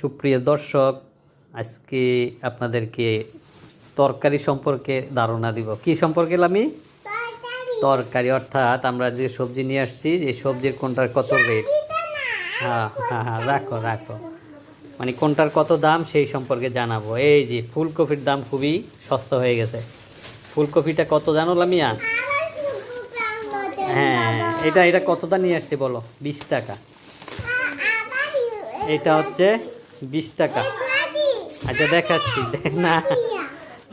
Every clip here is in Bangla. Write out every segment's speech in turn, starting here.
সুপ্রিয় দর্শক আজকে আপনাদেরকে তরকারি সম্পর্কে ধারণা দিব। কি সম্পর্কে আমি তরকারি। অর্থাৎ আমরা যে সবজি নিয়ে আসছি এই সবজির কোনটার কত রেট হ্যাঁ হ্যাঁ হ্যাঁ রাখো রাখো। মানে কোনটার কত দাম সেই সম্পর্কে জানাব। এই যে ফুলকপির দাম খুবই সস্তা হয়ে গেছে। ফুলকপিটা কত জানো লামিয়া? হ্যাঁ এটা এটা কতটা নিয়ে আসছি বলো? বিশ টাকা। এটা হচ্ছে বিশ টাকা। আচ্ছা দেখাচ্ছি। দেখ না,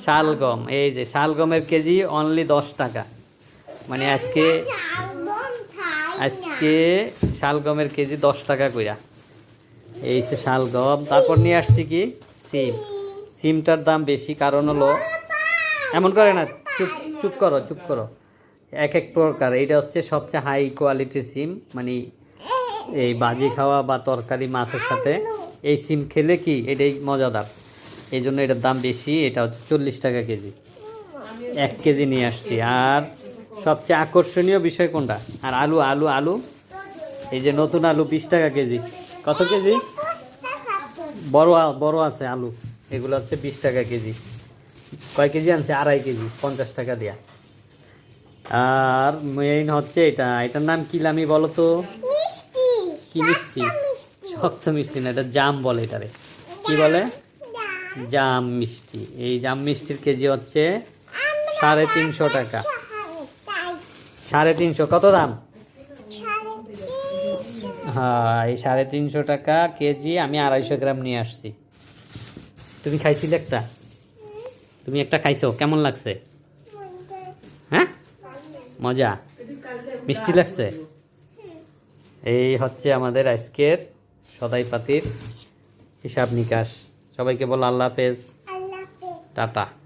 শালগম, এই যে শালগমের কেজি অনলি দশ টাকা। মানে আজকে আজকে শালগমের কেজি দশ টাকা কইরা। এই যে শালগম। তারপর নিয়ে আসছি কি? সিম। সিমটার দাম বেশি, কারণ হলো এমন করে না, চুপ চুপ করো চুপ করো। এক এক প্রকার। এটা হচ্ছে সবচেয়ে হাই কোয়ালিটির সিম মানে এই বাজি খাওয়া বা তরকারি মাছের সাথে এই সিম খেলে কি এটাই মজাদার? এই জন্য এটার দাম বেশি এটা হচ্ছে চল্লিশ টাকা কেজি। এক কেজি নিয়ে আসছি। আর সবচেয়ে আকর্ষণীয় বিষয় কোনটা? আর আলু আলু আলু? এই যে নতুন আলু বিশ টাকা কেজি। কত কেজি? বড় বড় আছে আলু। এগুলো হচ্ছে বিশ টাকা কেজি। কয় কেজি আনছে? আড়াই কেজি পঞ্চাশ টাকা দেয়া। আর মেইন হচ্ছে এটা। এটার নাম কি লামি বলো তো? কি মিষ্টি? শক্ত মিষ্টি না এটা জাম বলে এটারে। কি বলে? জাম। মিষ্টি। এই জাম মিষ্টির কেজি হচ্ছে সাড়ে তিনশো টাকা। সাড়ে তিনশো কত দাম? হ্যাঁ এই সাড়ে তিনশো টাকা কেজি আমি আড়াইশো গ্রাম নিয়ে আসছি। তুমি খাইছিলে একটা? তুমি একটা খাইছো কেমন লাগছে? হ্যাঁ? মজা। মিষ্টি লাগছে? এই হচ্ছে আমাদের আজকের সদাই পাতির হিসাব নিকাশ। সবাইকে বলো আল্লাহ হাফেজ। টাটা।